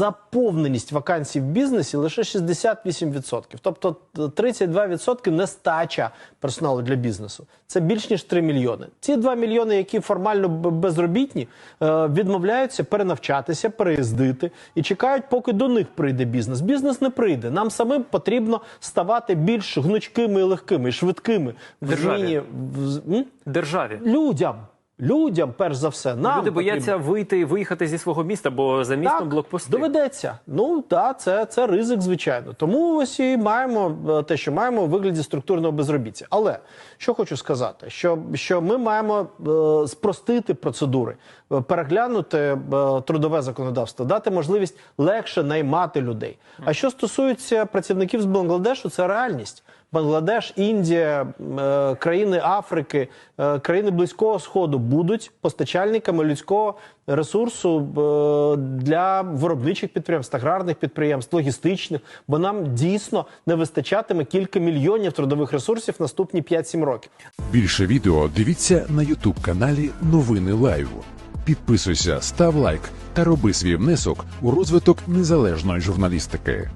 заповненість вакансій в бізнесі лише 68%. Тобто е, 32% нестача персоналу для бізнесу. Це більш ніж 3 мільйони. Ці 2 мільйони, які формально безробітні, е, відмовляються перенавчатися, переїздити і чекають, поки до них прийде бізнес. Бізнес не прийде. Нам самим потрібно ставати більш гнучкими і легкими, і швидкими в Державі. зміні в? Державі. людям. Людям, перш за все, нам Люди потрібно. бояться вийти і виїхати зі свого міста, бо за містом блокпости. доведеться. Ну так, це, це ризик, звичайно. Тому ось і маємо е, те, що маємо у вигляді структурного безробіття. Але що хочу сказати, що, що ми маємо е, спростити процедури, е, переглянути е, трудове законодавство, дати можливість легше наймати людей. А що стосується працівників з Бангладешу, це реальність. Бангладеш, Індія, е, країни Африки, е, країни Близького Сходу будуть постачальниками людського ресурсу е, для виробничих підприємств, аграрних підприємств, логістичних, бо нам дійсно не вистачатиме кілька мільйонів трудових ресурсів наступні 5-7 років. Більше відео дивіться на Ютуб каналі Новини Лайв. Підписуйся, став лайк та роби свій внесок у розвиток незалежної журналістики.